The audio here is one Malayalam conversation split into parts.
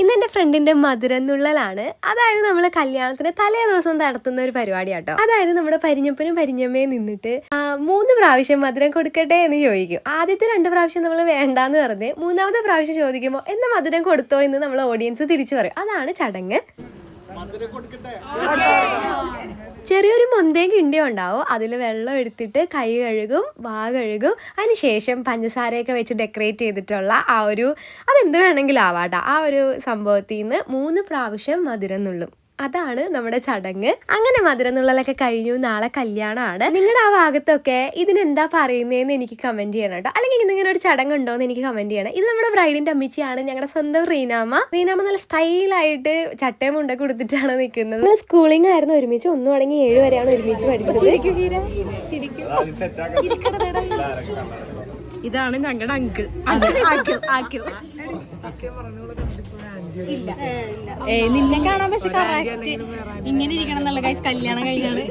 ഇന്ന് ഫ്രണ്ടിന്റെ മധുരന്നുള്ളലാണ് അതായത് നമ്മൾ കല്യാണത്തിന് തലേ ദിവസം നടത്തുന്ന ഒരു പരിപാടി ആട്ടോ അതായത് നമ്മുടെ പരിഞ്ഞപ്പനും പരിഞ്ഞമ്മയും നിന്നിട്ട് മൂന്ന് പ്രാവശ്യം മധുരം കൊടുക്കട്ടെ എന്ന് ചോദിക്കും. ആദ്യത്തെ രണ്ട് പ്രാവശ്യം നമ്മൾ വേണ്ടാന്ന് പറഞ്ഞ് മൂന്നാമത്തെ പ്രാവശ്യം ചോദിക്കുമ്പോൾ എന്ന മധുരം കൊടുത്തോ? എന്ന് നമ്മൾ ഓഡിയൻസ് തിരിച്ചു പറയും. അതാണ് ചടങ്ങ്. ചെറിയൊരു മൊന്തയും കിണ്ടിയും ഉണ്ടാവും? അതിൽ വെള്ളം എടുത്തിട്ട് കൈ കഴുകും വാ കഴുകും. അതിനുശേഷം പഞ്ചസാരയൊക്കെ വെച്ച് ഡെക്കറേറ്റ് ചെയ്തിട്ടുള്ള ആ ഒരു അതെന്ത് വേണമെങ്കിലും ആവാട്ടോ. ആ ഒരു സംഭവത്തിൽ നിന്ന് മൂന്ന് പ്രാവശ്യം മധുരം നുള്ളും. അതാണ് നമ്മുടെ ചടങ്ങ്. അങ്ങനെ മധുരം നുള്ളലൊക്കെ കഴിഞ്ഞു. നാളെ കല്യാണമാണ്. നിങ്ങളുടെ ആ ഭാഗത്തൊക്കെ ഇതിനെന്താ പറയുന്നതെന്ന് എനിക്ക് കമന്റ് ചെയ്യണം കേട്ടോ. അല്ലെങ്കിൽ ഇന്നിങ്ങനെ ഒരു ചടങ്ങ് ഉണ്ടോ എന്ന് എനിക്ക് കമന്റ് ചെയ്യണം. ഇത് നമ്മുടെ ബ്രൈഡിന്റെ അമ്മച്ചിയാണ്. ഞങ്ങളുടെ സ്വന്തം റീനാമ റീനാമ നല്ല സ്റ്റൈലായിട്ട് ചട്ടയും മുണ്ടൊക്കെ കൊടുത്തിട്ടാണ് നിൽക്കുന്നത് സ്കൂളിംഗ് ആയിരുന്നു ഒരുമിച്ച്. ഒന്നും അടങ്ങി ഏഴ് വരെയാണ് ഒരുമിച്ച് പഠിച്ചത്. ഇതാണ് ഞങ്ങളുടെ അങ്കിൾ നിന്നെ കാണാൻ പക്ഷെ കറക്റ്റ് ഇങ്ങനെ ഇരിക്കണം എന്നുള്ള കൈസ് കല്യാണം കഴിഞ്ഞാണ്.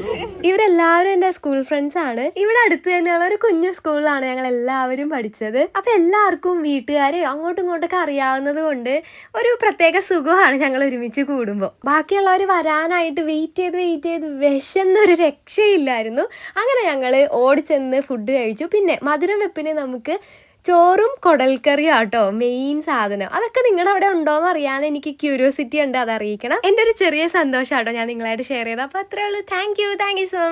ഇവരെല്ലാവരും എന്റെ സ്കൂൾ ഫ്രണ്ട്സ് ആണ്. ഇവിടെ അടുത്ത് തന്നെയുള്ള ഒരു കുഞ്ഞു സ്കൂളിലാണ് ഞങ്ങൾ എല്ലാവരും പഠിച്ചത്. അപ്പൊ എല്ലാവർക്കും വീട്ടുകാരെ അങ്ങോട്ടും ഇങ്ങോട്ടൊക്കെ അറിയാവുന്നത് കൊണ്ട് ഒരു പ്രത്യേക സുഖമാണ് ഞങ്ങൾ ഒരുമിച്ച് കൂടുമ്പോൾ. ബാക്കിയുള്ളവർ വരാനായിട്ട് വെയിറ്റ് ചെയ്ത് വെയിറ്റ് ചെയ്ത് വിശന്നൊരു രക്ഷയില്ലായിരുന്നു. അങ്ങനെ ഞങ്ങൾ ഓടിച്ചെന്ന് ഫുഡ് കഴിച്ചു. പിന്നെ മധുരം വെപ്പിന് നമുക്ക് ചോറും കുടൽക്കറിയും ആട്ടോ മെയിൻ സാധനം. അതൊക്കെ നിങ്ങളുടെ അവിടെ ഉണ്ടോയെന്ന് അറിയാൻ എനിക്ക് ക്യൂരിയോസിറ്റി ഉണ്ട് അത് അറിയിക്കണം എന്റെ ഒരു ചെറിയ സന്തോഷം ആട്ടോ ഞാൻ നിങ്ങളായിട്ട് ഷെയർ ചെയ്തത്. അപ്പോൾ അത്രേ ഉള്ളൂ. Thank you thank you so